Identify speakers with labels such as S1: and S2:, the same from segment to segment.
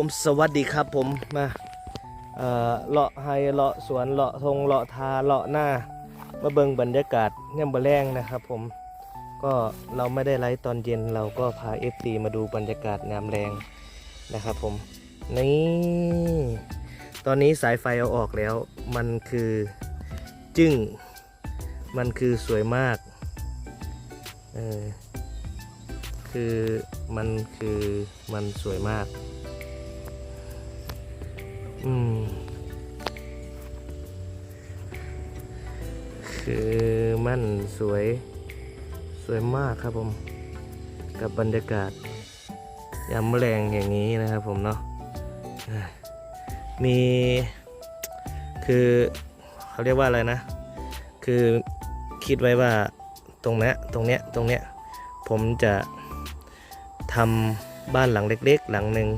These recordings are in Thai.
S1: ผมสวัสดีครับผมมาเลาะไฮเลาะสวนเลาะทงเลาะทาเลาะหน้ามาเบิ่งบรรยากาศเงี่ยบแรงนะครับผมก็เราไม่ได้ไลฟ์ตอนเย็นเราก็พา f อมาดูบรรยากาศงามแรงนะครับผมนี่ตอนนี้สายไฟเอาออกแล้ว มันคือจึ้ง มันคือสวยมากเออคือมันคือมันสวยมาก อืมคือมันสวยสวยมากครับผม กับบรรยากาศยามแรงอย่างนี้นะครับผมเนาะมีคือเขาเรียกว่าอะไรนะ คือคิดไว้ว่าตรงนี้ตรงเนี้ยตรงเนี้ยผมจะทำบ้านหลังเล็ก ๆ หลังหนึ่ง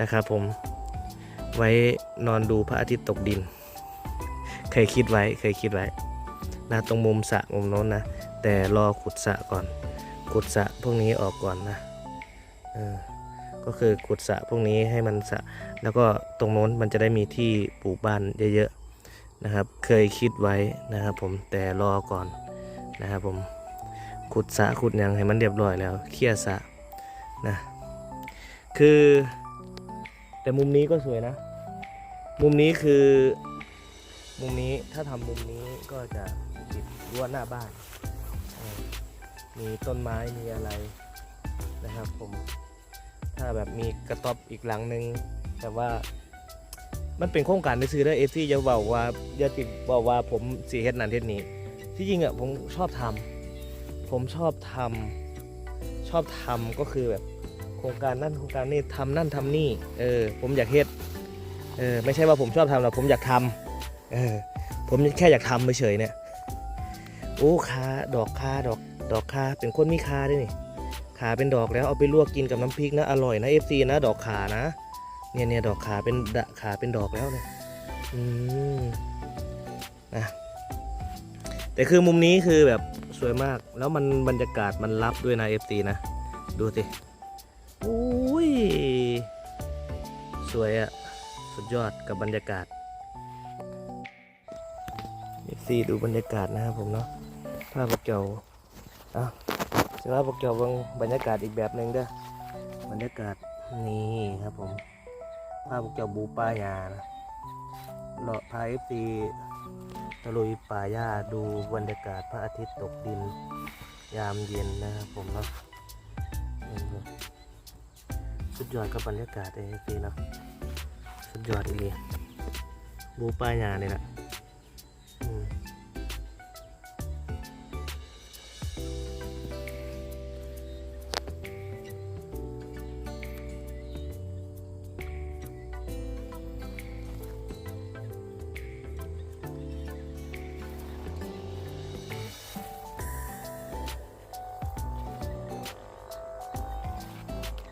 S1: นะครับผม ไว้นอนดูพระอาทิตย์ตกดิน เคยคิดไว้เคยคิดไว้นะตรงมุมสระมุมโน้นนะ แต่รอขุดสระก่อน ขุดสระพวกนี้ออกก่อนนะเออก็คือขุดสระพวกนี้ให้มันสระแล้วก็ตรงโน้นมันจะได้มีที่ปลูกบ้านเยอะๆนะครับ เคยคิดไว้นะครับ ผมแต่รอก่อนนะครับผมขุดสระขุดยังให้มันเรียบร้อยแล้วเคลียร์สระนะคือ แต่มุมนี้ก็สวยนะ มุมนี้คือ มุมนี้ถ้าทำมุมนี้ก็จะติดรั้วหน้าบ้าน มีต้นไม้มีอะไรนะครับผมถ้าแบบมีกระต๊อบอีกหลังหนึ่งแต่ว่ามันเป็นโครงการไปซื้อได้เอซี่จะบอกว่าอย่าติดบอกว่าผมสีเฮ็ดนันเฮ็ดนี้ ที่จริงอะผมชอบทำผมชอบทำชอบทำก็คือแบบ โครงการนั่นโครงการนี่ทำนั่นทำนี่เออผมอยากเฮ็ดเออไม่ใช่ว่าผมชอบทำหรอกผมอยากทำเออผมแค่อยากทำเฉยเนี่ยโอ้คาดอกคาดอกดอกคาเป็นคนมีคาด้วยนี่ขาเป็นดอกแล้วเอาไปลวกกินกับน้ำพริกนะอร่อยนะ FC นะดอกขานะเนี่ยเนี่ยดอกขาเป็นดะขาเป็นดอกแล้วเนี่ยอืมนะแต่คือมุมนี้คือแบบสวยมากแล้วมันบรรยากาศมันรับด้วยนะ FC นะดูสิ โอ้ย สวยอะสุดยอดกับบรรยากาศเอฟซีดูบรรยากาศนะครับผมเนาะภาพพวกเจ้าอะสำหรับพวกเจ้าบางบรรยากาศอีกแบบหนึ่งเด้อบรรยากาศนี่ครับผมภาพพวกเจ้าบูป่าหญ้านะเลาะพาเอฟซีตะลุยป่าหญ้าดูบรรยากาศพระอาทิตย์ตกดินยามเย็นนะครับผมเนาะ สุดยอดกับบรรยากาศเลยพี่เนาะสุดยอดเลยบูป้ายาเนี่ยแหละ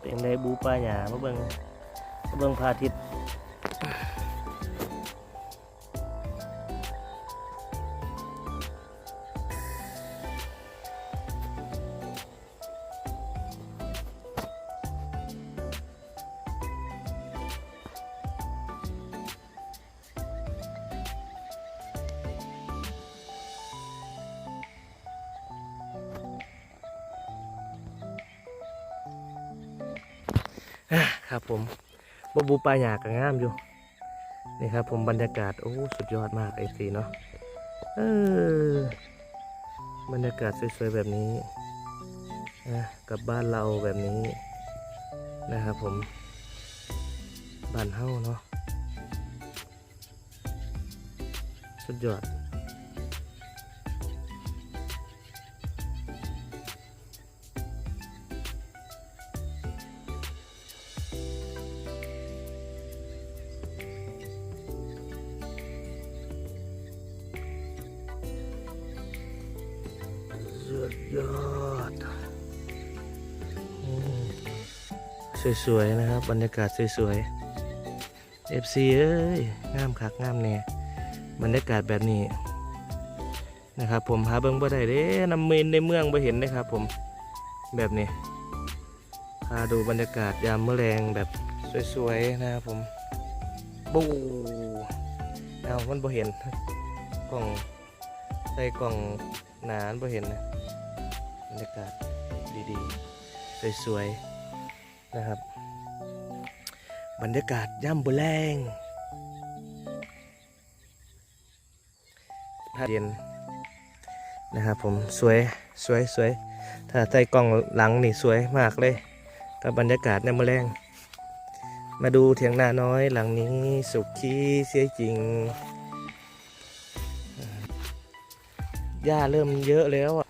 S1: เป็นไดบูป้ายามาเบิ่งมาเบิ่งพระอาทิตย์ ครับผมบบูปลาหยาก็งามอยู่ นี่ครับผมบรรยากาศโอ้สุดยอดมากไอซีเนาะเออบรรยากาศสวยๆแบบนี้นะกับบ้านเราแบบนี้นะครับผมบ้านเฮ้าเนาะสุดยอด สวยๆนะครับ บรรยากาศสวยๆ FC เอ้ยงามคักงามแน่บรรยากาศแบบนี้นะครับผมหาเบิ้งบ่ได้เด้นำเมนในเมืองบ่เห็นนะครับผมแบบนี้พาดูบรรยากาศยามเมื่อแรงแบบสวยๆนะครับผมบูเอามันบ่เห็นกล่องใส่กล่องหนานบ่เห็นนะ บรรยากาศดีๆ สวยๆ นะครับ บรรยากาศย่ำบุแรงผ้าเย็นนะครับผมสวยสวยสวยถ้าใส่กล่องหลังนี่สวยมากเลยกับบรรยากาศในมะแรงมาดูเถียงนาน้อยหลังนี้สุขีเสียจริงหญ้าเริ่มเยอะแล้วอะ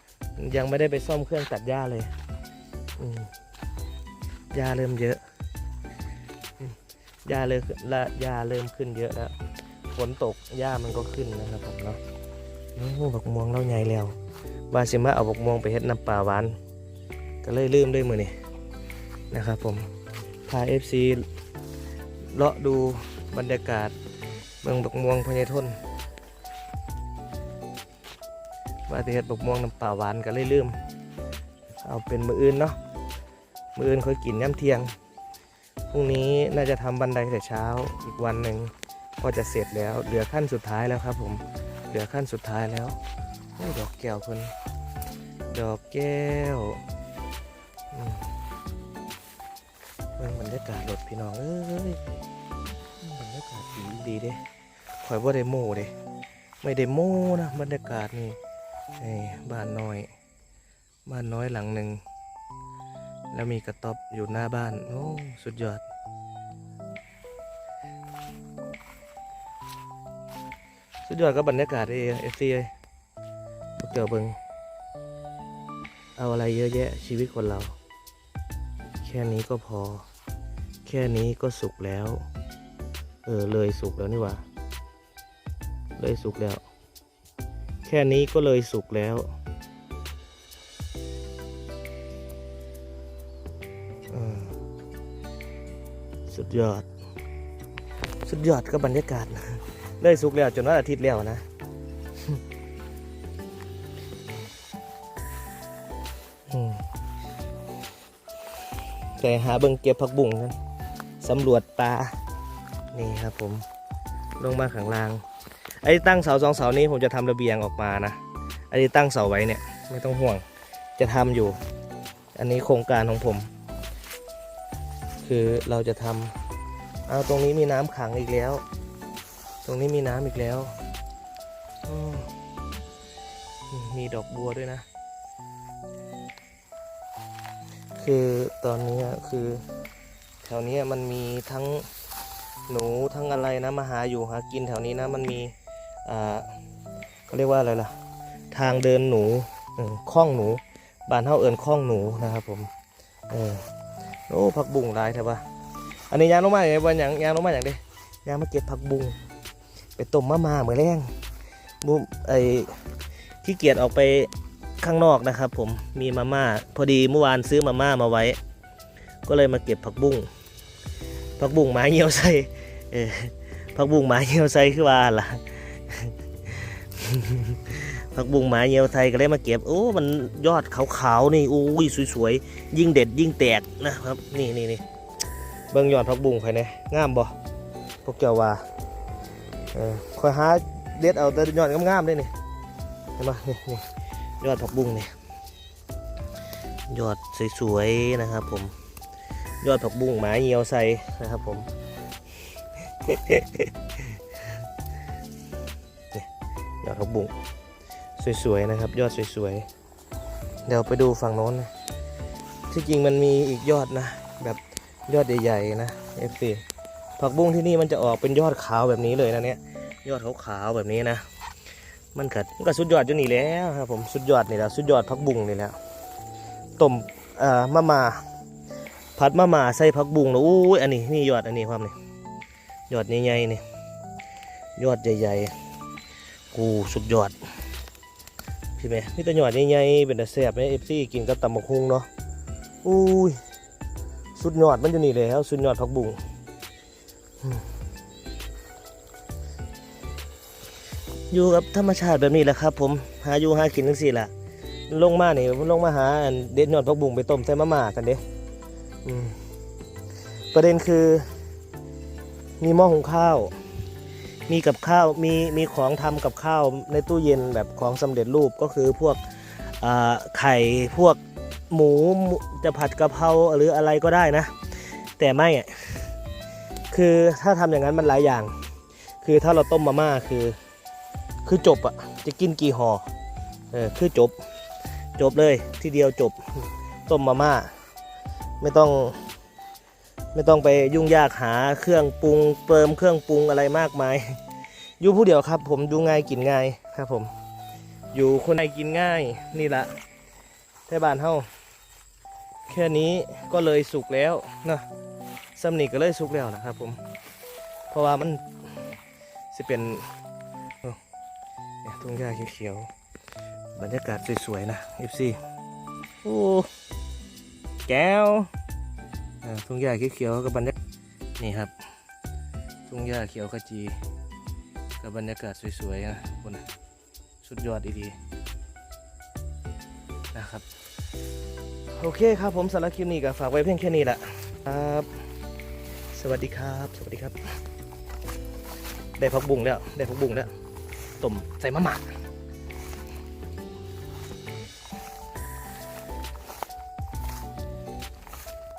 S1: ยังไม่ได้ไปซ่อมเครื่องตัดหญ้าเลยหญ้าเริ่มเยอะหญ้าเริ่มละหญ้าเริ่มขึ้นเยอะแล้วฝนตกหญ้ามันก็ขึ้นนะครับผมเนาะโอ้บักม่วงเราใหญ่แล้วว่าสิมาเอาบักม่วงไปเฮ็ดน้ำปลาหวาน ก็เลยลืมด้วยมือนี่นะครับผมพา FC เลาะดูบรรยากาศเมืองบกม่วงพญทน ว่าที่เฮ็ดบกม่วงน้ำปลาหวานก็เลยลืม เอาเป็นมืออื่นเนาะมืออื่นค่อยกินย่ำเที่ยงพรุ่งนี้น่าจะทำบันไดแต่เช้าอีกวันหนึ่งก็จะเสร็จแล้วเหลือขั้นสุดท้ายแล้วครับ ผมเหลือขั้นสุดท้ายแล้วโอ้ดอกแก้วคน ดอกแก้วอืมเบิ่งบรรยากาศรถพี่น้องเอ้ยบรรยากาศดีดีเด้ข่อยว่าได้โม่เด้ไม่ได้โม่นะบรรยากาศนี่ บ้านน้อย บ้านน้อยหลังหนึ่ง แล้วมีกระต๊อบอยู่หน้าบ้าน โอ้ สุดยอด สุดยอดกับบรรยากาศเอเอฟซีเลยพวกเจ้าเบิงเอาอะไรเยอะแยะชีวิตคนเรา แค่นี้ก็พอ แค่นี้ก็สุกแล้ว เออ เลยสุกแล้วนี่หว่า เลยสุกแล้ว แค่นี้ก็เลยสุกแล้ว สุดยอด สุดยอดกับบรรยากาศนะเลยสุกแล้วจนว่าอาทิตย์แล้วนะแต่หาเบิ่งเก็บผักบุ้งกันสำรวจปลา นี่ครับผม ลงมาข้างล่าง ไอ้ตั้งเสาสองเสานี้ผมจะทำระเบียงออกมานะไอ้ที่ตั้งเสาไว้เนี่ยไม่ต้องห่วงจะทำอยู่ อันนี้โครงการของผม คือเราจะทำเอาตรงนี้มีน้ำขังอีกแล้ว ตรงนี้มีน้ำอีกแล้วมีดอกบัวด้วยนะ คือตอนนี้คือ แถวนี้มันมีทั้งหนูทั้งอะไรนะมาหาอยู่หากินแถวนี้นะมันมี เขาเรียกว่าอะไรล่ะ ทางเดินหนูอืมคล้องหนู บานเฮาเอิญคล้องหนูนะครับผมเออโอ้ผักบุ้งลายแถวปะอันนี้ยางลงมาอย่างไรวันยางยางลงมาอย่างเด้ยางมาเก็บผักบุ้งไปต้มมะม่าเหมือนแรงบุมไอขี้เกียจออกไปข้างนอกนะครับ ผมมีมาม่าพอดีเมื่อวานซื้อมาม่ามาไว้ ก็เลยมาเก็บผักบุ้งผักบุ้งหมาเหี่ยวใส่เออผักบุ้งหมาเหี่ยวใส่คือว่าล่ะ ผักบุ้งหมาเหี่ยวใส่ก็เลยมาเก็บโอ้ มันยอดขาวๆนี่โอ้ยสวยๆ ยิ่งเด็ดยิ่งแตกนะครับ นี่นี่นี่เบิ่งยอดผักบุ้งภายในงามบ่พวกเจ้าว่าเออคอยหาเด็ดเอาแต่ยอดงามๆเลยนี่เห็นปะนี่นี่ยอดผักบุ้งเนี่ยยอดสวยๆนะครับ ผม ยอดผักบุ้งหมาเหี่ยวใส่นะครับ ผม ผักบุ้งสวยๆนะครับ ยอดสวยๆ เดี๋ยวไปดูฝั่งโน้นนะที่จริงมันมีอีกยอดนะ แบบยอดใหญ่ๆนะ FC ผักบุ้งที่นี่มันจะออกเป็นยอดขาวแบบนี้เลยนะเนี่ยยอดขาวๆแบบนี้นะ มันกัดมันก็สุดยอดจนนี่แล้วครับผมสุดยอดนี่แหละสุดยอดพักบุ้งนี่แหละต้มเอ่อมะมาผัดมะมาใส่ผักบุ้งนะอู้ยอันนี้นี่ยอดอันนี้ความนี่ยอดใหญ่ๆนี่ยอดใหญ่ๆ กูสุดยอด พี่แม่นี่แต่ยอดใหญ่ๆเป็นแต่แซ่บไหมเอฟซีกินกับตำบักฮุงเนาะอุ้ยสุดยอดมันอยู่นี่แล้วสุดยอดผักบุ้งอยู่กับธรรมชาติแบบนี้แหละครับ ผมหาอยู่หากินจังซี่แหละลงมานี่ลงมาหาเด็ดยอดผักบุ้งไปต้มใส่มะม่ากันเด้อประเด็นคือ มีหม้อหุงข้าว มีกับข้าวมีมีของทำกับข้าวในตู้เย็นแบบของสำเร็จรูปก็คือพวกไข่พวกหมูจะผัดกะเพราหรืออะไรก็ได้นะ แต่ไม่คือถ้าทำอย่างนั้นมันหลายอย่าง คือถ้าเราต้มมาม่าคือ คือจบอะจะกินกี่ห่อเออคือจบ จบเลยทีเดียวจบต้มมาม่า ไม่ต้อง ไม่ต้องไปยุ่งยากหาเครื่องปรุงเติมเครื่องปรุงอะไรมากมาย อยู่ผู้เดียวครับ ผมดูง่ายกินง่ายครับผม อยู่คนไทยกินง่ายนี่ละแท่บ้านเฮาแค่นี้ก็เลยสุกแล้วนะสำนีก็เลยสุกแล้วนะครับผม เพราะว่ามันสิเป็นทุ่งหญ้าเขียวๆบรรยากาศสวยๆนะ FC โอ้แก้ว ทุ่งหญ้าเขียวๆกับบรรยากาศนี่ครับ ทุ่งหญ้าเขียวขจีกับบรรยากาศสวยๆนะบนสุดยอดดีๆนะครับ โอเคครับผมสารคลิปนี้ก็ฝากไว้เพียงแค่นี้แหละครับ สวัสดีครับ สวัสดีครับ ได้พักบุ้งแล้ว ได้พักบุ้งแล้วต้มใส่มะม่า